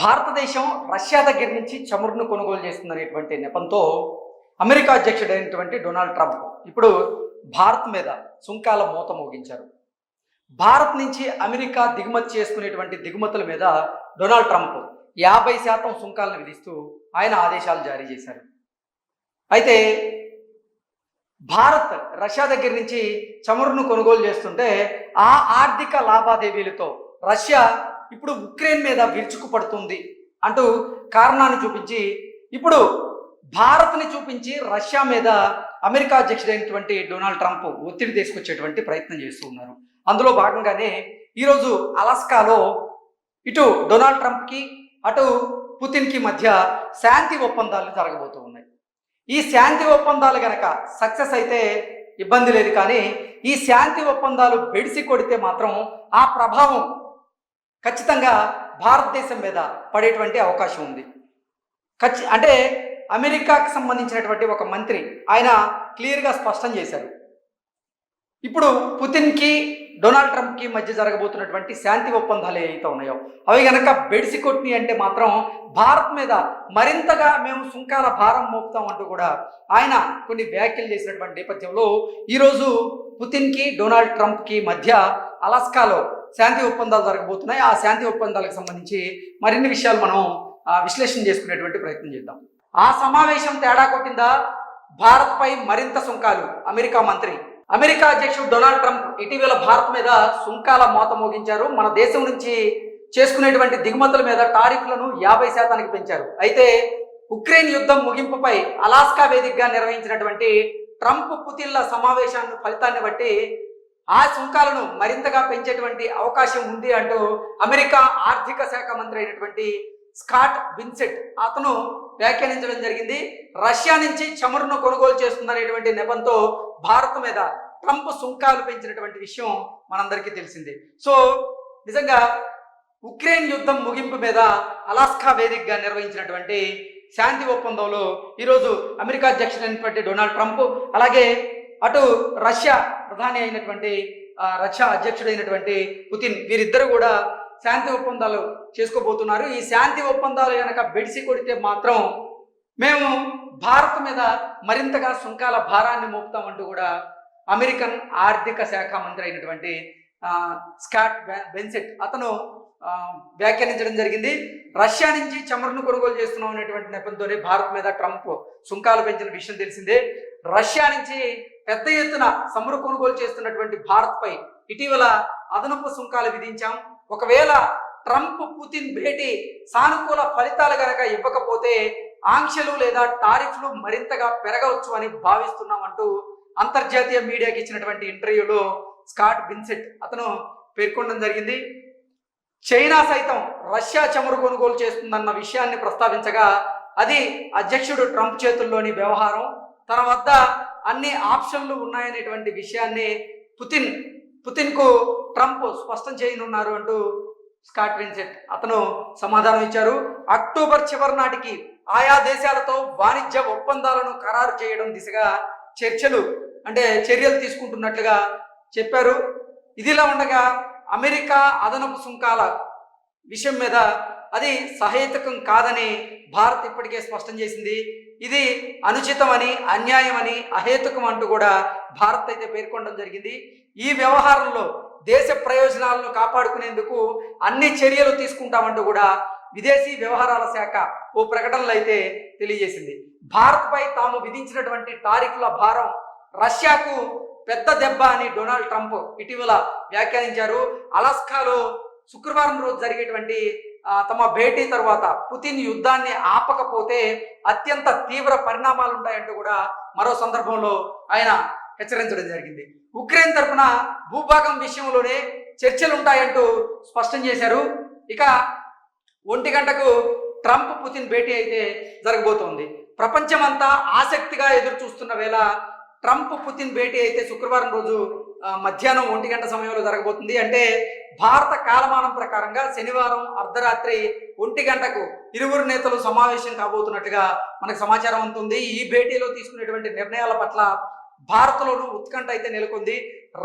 భారతదేశం రష్యా దగ్గర నుంచి చమురును కొనుగోలు చేస్తుందనేటువంటి నెపంతో అమెరికా అధ్యక్షుడైనటువంటి డొనాల్డ్ ట్రంప్ ఇప్పుడు భారత్ మీద సుంకాల మూత మోగించారు. భారత్ నుంచి అమెరికా దిగుమతి చేసుకునేటువంటి దిగుమతుల మీద డొనాల్డ్ ట్రంప్ యాభై శాతం సుంకాలను విధిస్తూ ఆయన ఆదేశాలు జారీ చేశారు. అయితే భారత్ రష్యా దగ్గర నుంచి చమురును కొనుగోలు చేస్తుంటే ఆ ఆర్థిక లావాదేవీలతో రష్యా ఇప్పుడు ఉక్రెయిన్ మీద విరుచుకుపడుతుంది అంటూ కారణాన్ని చూపించి ఇప్పుడు భారత్ని చూపించి రష్యా మీద అమెరికా అధ్యక్షుడైనటువంటి డొనాల్డ్ ట్రంప్ ఒత్తిడి తీసుకొచ్చేటువంటి ప్రయత్నం చేస్తూ ఉన్నారు. అందులో భాగంగానే ఈరోజు అలాస్కాలో ఇటు డొనాల్డ్ ట్రంప్కి అటు పుతిన్కి మధ్య శాంతి ఒప్పందాలు జరగబోతూ ఉన్నాయి. ఈ శాంతి ఒప్పందాలు గనక సక్సెస్ అయితే ఇబ్బంది లేదు కానీ ఈ శాంతి ఒప్పందాలు బెడిసి కొడితే మాత్రం ఆ ప్రభావం ఖచ్చితంగా భారతదేశం మీద పడేటువంటి అవకాశం ఉంది. ఖచ్చి అంటే అమెరికాకు సంబంధించినటువంటి ఒక మంత్రి ఆయన క్లియర్గా స్పష్టం చేశారు. ఇప్పుడు పుతిన్కి డొనాల్డ్ ట్రంప్కి మధ్య జరగబోతున్నటువంటి శాంతి ఒప్పందాలు ఏవైతే ఉన్నాయో అవి కనుక బెడిసి కొట్టినాయి అంటే మాత్రం భారత్ మీద మరింతగా మేము సుంకాల భారం మోపుతాం అంటూ కూడా ఆయన కొన్ని వ్యాఖ్యలు చేసినటువంటి నేపథ్యంలో ఈరోజు పుతిన్కి డొనాల్డ్ ట్రంప్కి మధ్య అలాస్కాలో శాంతి ఒప్పందాలు జరగబోతున్నాయి. ఆ శాంతి ఒప్పందాలకు సంబంధించి మరిన్ని విషయాలు మనం విశ్లేషణ చేసుకునేటువంటి ప్రయత్నం చేద్దాం. ఆ సమావేశం తేడా కొట్టిందా? భారత్పై మరింత సుంకాలు. అమెరికా మంత్రి అమెరికా అధ్యక్షుడు డొనాల్డ్ ట్రంప్ ఇటీవల భారత్ మీద సుంకాల మోత మోగించారు. మన దేశం నుంచి చేసుకునేటువంటి దిగుమతుల మీద టారిఫ్లను యాభై శాతానికి పెంచారు. అయితే ఉక్రెయిన్ యుద్ధం ముగింపుపై అలాస్కా వేదికగా నిర్వహించినటువంటి ట్రంప్ పుతిన్ల సమావేశాన్ని ఫలితాన్ని బట్టి ఆ సుంకాలను మరింతగా పెంచేటువంటి అవకాశం ఉంది అంటూ అమెరికా ఆర్థిక శాఖ మంత్రి అయినటువంటి స్కాట్ బిన్సెట్ అతను వ్యాఖ్యానించడం జరిగింది. రష్యా నుంచి చమురును కొనుగోలు చేస్తుందనేటువంటి నెపంతో భారత్ మీద ట్రంప్ సుంకాలు పెంచినటువంటి విషయం మనందరికీ తెలిసింది. సో నిజంగా ఉక్రెయిన్ యుద్ధం ముగింపు మీద అలాస్కా వేదికగా నిర్వహించినటువంటి శాంతి ఒప్పందంలో ఈరోజు అమెరికా అధ్యక్షుడైనటువంటి డొనాల్డ్ ట్రంప్ అలాగే అటు రష్యా ప్రధాని అయినటువంటి రష్యా అధ్యక్షుడైనటువంటి పుతిన్ వీరిద్దరు కూడా శాంతి ఒప్పందాలు చేసుకోబోతున్నారు. ఈ శాంతి ఒప్పందాలు కనుక బెడిసి కొడితే మాత్రం మేము భారత్ మీద మరింతగా సుంకాల భారాన్ని మోపుతామంటూ కూడా అమెరికన్ ఆర్థిక శాఖ మంత్రి అయినటువంటి స్కాట్ బె- బెన్సెట్ అతను వ్యాఖ్యానించడం జరిగింది. రష్యా నుంచి చమురును కొనుగోలు చేస్తున్నాం అనేటువంటి నేపథ్యంతోనే భారత్ మీద ట్రంప్ సుంకాలు పెంచిన విషయం తెలిసిందే. రష్యా నుంచి పెద్ద ఎత్తున చమురు కొనుగోలు చేస్తున్నటువంటి భారత్పై ఇటీవల అదనపు సుంకాలు విధించాం. ఒకవేళ ట్రంప్ పుతిన్ భేటీ సానుకూల ఫలితాలు గనక ఇవ్వకపోతే ఆంక్షలు లేదా టారిఫ్లు మరింతగా పెరగవచ్చు అని భావిస్తున్నాం అంటూ అంతర్జాతీయ మీడియాకి ఇచ్చినటువంటి ఇంటర్వ్యూలో స్కాట్ బిన్సెట్ అతను పేర్కొనడం జరిగింది. చైనా సైతం రష్యా చమురు కొనుగోలు చేస్తుందన్న విషయాన్ని ప్రస్తావించగా అది అధ్యక్షుడు ట్రంప్ చేతుల్లోని వ్యవహారం. తన వద్ద అన్ని ఆప్షన్లు ఉన్నాయనేటువంటి విషయాన్ని పుతిన్ పుతిన్కు ట్రంప్ స్పష్టం చేయనున్నారు అంటూ స్కాట్ విన్సెట్ అతను సమాధానం ఇచ్చారు. అక్టోబర్ చివరి నాటికి ఆయా దేశాలతో వాణిజ్య ఒప్పందాలను ఖరారు చేయడం దిశగా చర్చలు అంటే చర్యలు తీసుకుంటున్నట్లుగా చెప్పారు. ఇదిలా ఉండగా అమెరికా అదనపు సుంకాల విషయం మీద అది సహేతుకం కాదని భారత్ ఇప్పటికే స్పష్టం చేసింది. ఇది అనుచితమని అన్యాయమని అహేతుకం అంటూ కూడా భారత్ అయితే పేర్కొనడం జరిగింది. ఈ వ్యవహారంలో దేశ ప్రయోజనాలను కాపాడుకునేందుకు అన్ని చర్యలు తీసుకుంటామంటూ కూడా విదేశీ వ్యవహారాల శాఖ ఓ ప్రకటనలో అయితే తెలియజేసింది. భారత్పై తాము విధించినటువంటి టారిఫ్ల భారం రష్యాకు పెద్ద దెబ్బ అని డొనాల్డ్ ట్రంప్ ఇటీవల వ్యాఖ్యానించారు. అలాస్కాలో శుక్రవారం రోజు జరిగేటువంటి తమ భేటీ తర్వాత పుతిన్ యుద్ధాన్ని ఆపకపోతే అత్యంత తీవ్ర పరిణామాలు ఉంటాయంటూ కూడా మరో సందర్భంలో ఆయన హెచ్చరించడం జరిగింది. ఉక్రెయిన్ తరపున భూభాగం విషయంలోనే చర్చలు ఉంటాయంటూ స్పష్టం చేశారు. ఇక ఒంటి గంటకు ట్రంప్ పుతిన్ భేటీ అయితే జరగబోతోంది. ప్రపంచమంతా ఆసక్తిగా ఎదురు చూస్తున్న వేళ ట్రంప్ పుతిన్ భేటీ అయితే శుక్రవారం రోజు మధ్యాహ్నం ఒంటి గంట సమయంలో జరగబోతుంది. అంటే భారత కాలమానం ప్రకారంగా శనివారం అర్ధరాత్రి ఒంటి గంటకు ఇరువురు నేతలు సమావేశం కాబోతున్నట్టుగా మనకు సమాచారం ఉంటుంది ఈ భేటీలో తీసుకునేటువంటి నిర్ణయాల పట్ల భారత్లోనూ ఉత్కంఠ అయితే నెలకొంది.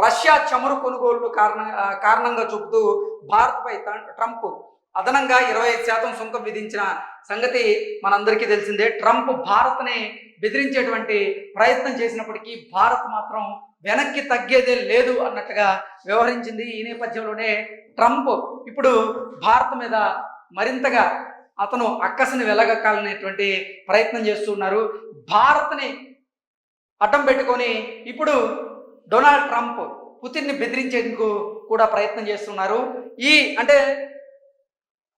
రష్యా చమురు కొనుగోలు కారణంగా కారణంగా చూపుతూ భారత్పై త- ట్రంప్ అదనంగా ఇరవై ఐదు శాతం సుంకం విధించిన సంగతి మనందరికీ తెలిసిందే. ట్రంప్ భారత్ని బెదిరించేటువంటి ప్రయత్నం చేసినప్పటికీ భారత్ మాత్రం వెనక్కి తగ్గేదే లేదు అన్నట్టుగా వ్యవహరించింది. ఈ నేపథ్యంలోనే ట్రంప్ ఇప్పుడు భారత్ మీద మరింతగా అతను అక్కసిని వెలగక్కాలనేటువంటి ప్రయత్నం చేస్తున్నారు భారత్ని అడ్డం పెట్టుకొని ఇప్పుడు డొనాల్డ్ ట్రంప్ పుతిన్ని బెదిరించేందుకు కూడా ప్రయత్నం చేస్తున్నారు. ఈ అంటే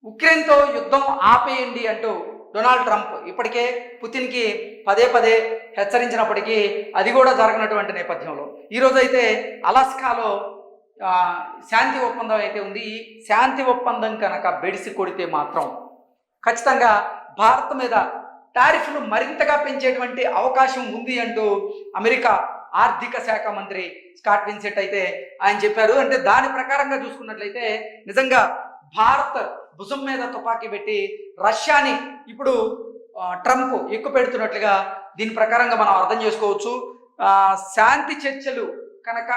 ఉక్రెయిన్తో యుద్ధం ఆపేయండి అంటూ డొనాల్డ్ ట్రంప్ ఇప్పటికే పుతిన్కి పదే పదే హెచ్చరించినప్పటికీ అది కూడా జరగనటువంటి నేపథ్యంలో. ఈరోజు అయితే అలాస్కాలో శాంతి ఒప్పందం అయితే ఉంది. ఈ శాంతి ఒప్పందం కనుక బెడిసి కొడితే మాత్రం ఖచ్చితంగా భారత్ మీద టారిఫ్లు మరింతగా పెంచేటువంటి అవకాశం ఉంది అంటూ అమెరికా ఆర్థిక శాఖ మంత్రి స్కాట్ విన్సెట్ అయితే ఆయన చెప్పారు. అంటే దాని ప్రకారంగా చూసుకున్నట్లయితే నిజంగా భారత్ భుజం మీద తుపాకీ పెట్టి రష్యాని ఇప్పుడు ట్రంప్ ఎక్కువ పెడుతున్నట్లుగా దీని ప్రకారంగా మనం అర్థం చేసుకోవచ్చు. శాంతి చర్చలు కనుక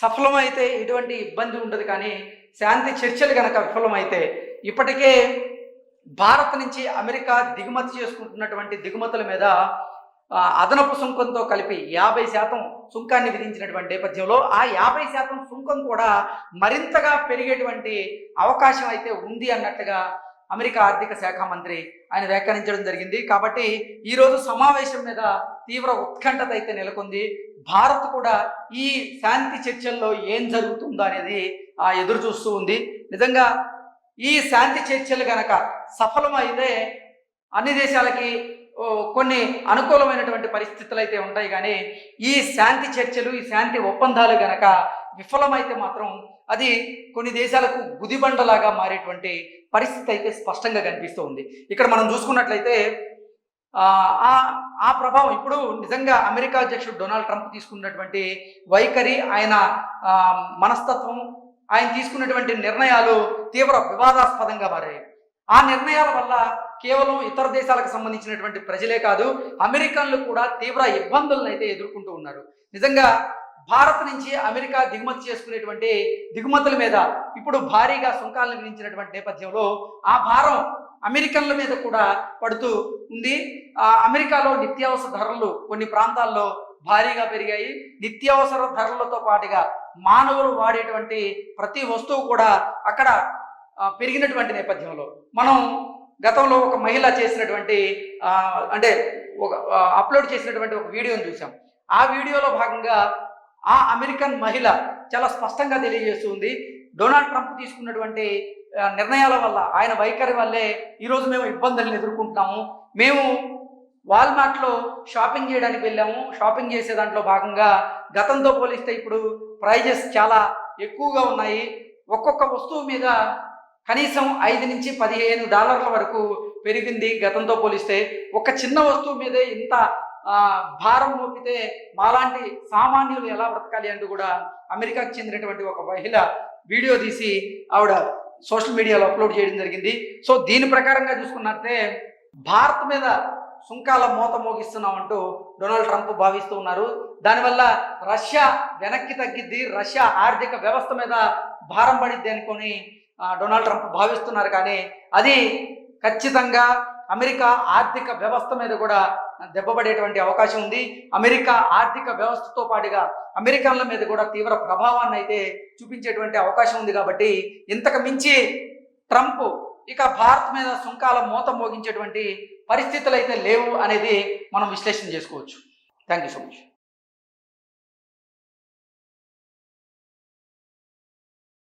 సఫలమైతే ఎటువంటి ఇబ్బంది ఉండదు కానీ శాంతి చర్చలు కనుక విఫలమైతే ఇప్పటికే భారత్ నుంచి అమెరికా దిగుమతి చేసుకుంటున్నటువంటి దిగుమతుల మీద అదనపు సుంకంతో కలిపి యాభై శాతం సుంకాన్ని విధించినటువంటి నేపథ్యంలో ఆ యాభై శాతం సుంకం కూడా మరింతగా పెరిగేటువంటి అవకాశం అయితే ఉంది అన్నట్టుగా అమెరికా ఆర్థిక శాఖ మంత్రి ఆయన వ్యాఖ్యానించడం జరిగింది. కాబట్టి ఈరోజు సమావేశం మీద తీవ్ర ఉత్కంఠత అయితే నెలకొంది. భారత్ కూడా ఈ శాంతి చర్చల్లో ఏం జరుగుతుందో అనేది ఆ, ఎదురు చూస్తూ ఉంది. నిజంగా ఈ శాంతి చర్చలు గనక సఫలమైతే అన్ని దేశాలకి కొన్ని అనుకూలమైనటువంటి పరిస్థితులు అయితే ఉంటాయి. కానీ ఈ శాంతి చర్చలు ఈ శాంతి ఒప్పందాలు గనక విఫలమైతే మాత్రం అది కొన్ని దేశాలకు గుదిబండలాగా మారేటువంటి పరిస్థితి అయితే స్పష్టంగా కనిపిస్తూ ఉంది ఇక్కడ మనం చూసుకున్నట్లయితే ఆ, ఆ ప్రభావం ఇప్పుడు నిజంగా అమెరికా అధ్యక్షుడు డొనాల్డ్ ట్రంప్ తీసుకున్నటువంటి వైఖరి ఆయన మనస్తత్వం ఆయన తీసుకున్నటువంటి నిర్ణయాలు తీవ్ర వివాదాస్పదంగా మారాయి. ఆ నిర్ణయాల వల్ల కేవలం ఇతర దేశాలకు సంబంధించినటువంటి ప్రజలే కాదు అమెరికన్లు కూడా తీవ్ర ఇబ్బందులను అయితే ఎదుర్కొంటూ ఉన్నారు. నిజంగా భారత్ నుంచి అమెరికా దిగుమతి చేసుకునేటువంటి దిగుమతుల మీద ఇప్పుడు భారీగా సుంకాలను విధించినటువంటి నేపథ్యంలో ఆ భారం అమెరికన్ల మీద కూడా పడుతూ ఉంది. ఆ, అమెరికాలో నిత్యావసర ధరలు కొన్ని ప్రాంతాల్లో భారీగా పెరిగాయి. నిత్యావసర ధరలతో పాటుగా మానవులు వాడేటువంటి ప్రతి వస్తువు కూడా అక్కడ పెరిగినటువంటి నేపథ్యంలో మనం గతంలో ఒక మహిళ చేసినటువంటి అంటే ఒక అప్లోడ్ చేసినటువంటి ఒక వీడియోని చూసాం ఆ వీడియోలో భాగంగా ఆ అమెరికన్ మహిళ చాలా స్పష్టంగా తెలియజేస్తుంది డొనాల్డ్ ట్రంప్ తీసుకున్నటువంటి నిర్ణయాల వల్ల ఆయన వైఖరి వల్లే ఈరోజు మేము ఇబ్బందులను ఎదుర్కొంటున్నాము. మేము వాల్మార్ట్లో షాపింగ్ చేయడానికి వెళ్ళాము. షాపింగ్ చేసే దాంట్లో భాగంగా గతంతో పోలిస్తే ఇప్పుడు ప్రైజెస్ చాలా ఎక్కువగా ఉన్నాయి. ఒక్కొక్క వస్తువు మీద కనీసం ఐదు నుంచి పదిహేను డాలర్ల వరకు పెరిగింది గతంతో పోలిస్తే. ఒక చిన్న వస్తువు మీదే ఇంత భారం మోపితే మాలాంటి సామాన్యులు ఎలా బ్రతకాలి అంటూ కూడా అమెరికాకు చెందినటువంటి ఒక మహిళ వీడియో తీసి ఆవిడ సోషల్ మీడియాలో అప్లోడ్ చేయడం జరిగింది. సో దీని ప్రకారంగా చూసుకున్నట్టే భారత్ మీద సుంకాల మూత మోగిస్తున్నాం అంటూ డొనాల్డ్ ట్రంప్ భావిస్తూ ఉన్నారు. దానివల్ల రష్యా వెనక్కి తగ్గిద్ది రష్యా ఆర్థిక వ్యవస్థ మీద భారం పడిద్ది అనుకొని డొనాల్డ్ ట్రంప్ భావిస్తున్నారు. కానీ అది ఖచ్చితంగా అమెరికా ఆర్థిక వ్యవస్థ మీద కూడా దెబ్బపడేటువంటి అవకాశం ఉంది. అమెరికా ఆర్థిక వ్యవస్థతో పాటుగా అమెరికన్ల మీద కూడా తీవ్ర ప్రభావాన్ని అయితే చూపించేటువంటి అవకాశం ఉంది కాబట్టి ఇంతకు మించి ట్రంప్ ఇక భారత్ మీద సుంకాల మూత మోగించేటువంటి పరిస్థితులు అయితే లేవు అనేది మనం విశ్లేషణ చేసుకోవచ్చు. Thank you so much